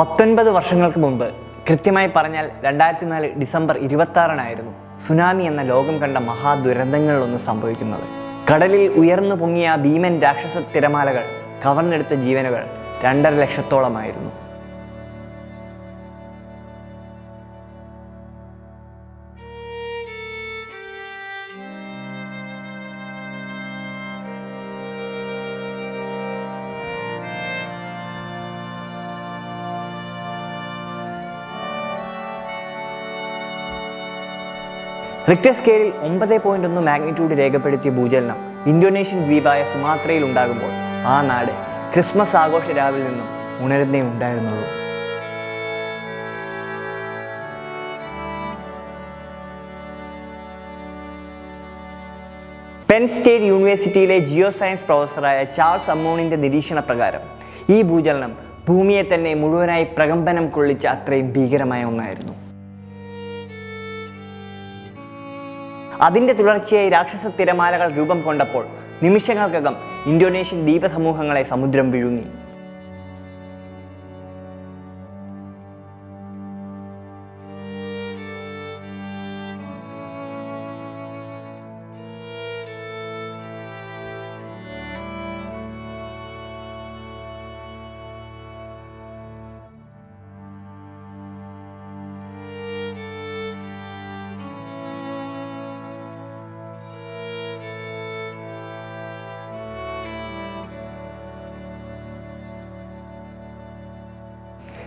പത്തൊൻപത് വർഷങ്ങൾക്ക് മുമ്പ് കൃത്യമായി പറഞ്ഞാൽ രണ്ടായിരത്തി നാല് ഡിസംബർ ഇരുപത്തി സുനാമി എന്ന ലോകം കണ്ട മഹാദുരന്തങ്ങളിലൊന്ന് സംഭവിക്കുന്നത്. കടലിൽ ഉയർന്നു പൊങ്ങിയ ഭീമൻ രാക്ഷസ തിരമാലകൾ കവർന്നെടുത്ത ജീവനുകൾ രണ്ടര ലക്ഷത്തോളമായിരുന്നു. റിക്ടർ സ്കെയിലിൽ ഒമ്പത് പോയിന്റ് ഒന്ന് മാഗ്നിറ്റ്യൂഡ് രേഖപ്പെടുത്തിയ ഭൂചലനം ഇന്തോനേഷ്യൻ ദ്വീപായ സുമാത്രയിൽ ഉണ്ടാകുമ്പോൾ ആ നാട് ക്രിസ്മസ് ആഘോഷ രാവിൽ നിന്നും ഉണരുന്നേ ഉണ്ടായിരുന്നുള്ളൂ. പെൻ സ്റ്റേറ്റ് യൂണിവേഴ്സിറ്റിയിലെ ജിയോ സയൻസ് പ്രൊഫസറായ ചാൾസ് അമ്മോണിന്റെ നിരീക്ഷണ പ്രകാരം ഈ ഭൂചലനം ഭൂമിയെ തന്നെ മുഴുവനായി പ്രകമ്പനം കൊള്ളിച്ച അത്രയും ഭീകരമായ ഒന്നായിരുന്നു. അതിന്റെ തുടർച്ചയായി രാക്ഷസ തിരമാലകൾ രൂപം കൊണ്ടപ്പോൾ നിമിഷങ്ങൾക്കകം ഇന്തോനേഷ്യൻ ദ്വീപസമൂഹങ്ങളെ സമുദ്രം വിഴുങ്ങി.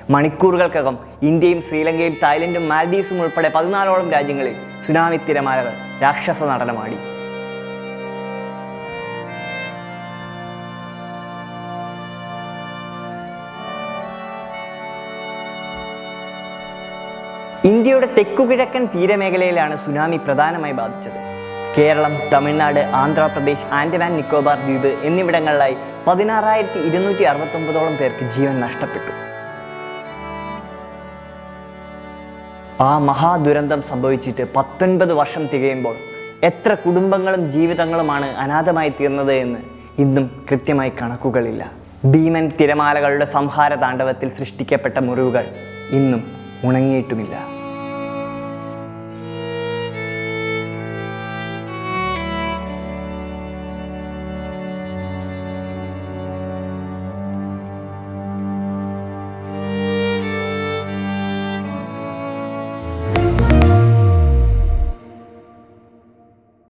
മണിക്കൂറുകൾക്കകം ഇന്ത്യയും ശ്രീലങ്കയും തായ്ലൻഡും മാൽഡീവ്സും ഉൾപ്പെടെ പതിനാലോളം രാജ്യങ്ങളിൽ സുനാമി തിരമാലകൾ രാക്ഷസ നടനമാടി. ഇന്ത്യയുടെ തെക്കുകിഴക്കൻ തീരമേഖലയിലാണ് സുനാമി പ്രധാനമായി ബാധിച്ചത്. കേരളം തമിഴ്നാട് ആന്ധ്രാപ്രദേശ് ആൻഡമാൻ നിക്കോബാർ ദ്വീപ് എന്നിവിടങ്ങളിലായി പതിനാറായിരത്തി ഇരുന്നൂറ്റി അറുപത്തൊമ്പതോളം പേർക്ക് ജീവൻ നഷ്ടപ്പെട്ടു. ആ മഹാദുരന്തം സംഭവിച്ചിട്ട് പത്തൊൻപത് വർഷം തികയുമ്പോൾ എത്ര കുടുംബങ്ങളും ജീവിതങ്ങളുമാണ് അനാഥമായി തീർന്നത് എന്ന് ഇന്നും കൃത്യമായി കണക്കുകളില്ല. ഭീമൻ തിരമാലകളുടെ സംഹാര താണ്ഡവത്തിൽ സൃഷ്ടിക്കപ്പെട്ട മുറിവുകൾ ഇന്നും ഉണങ്ങിയിട്ടുമില്ല.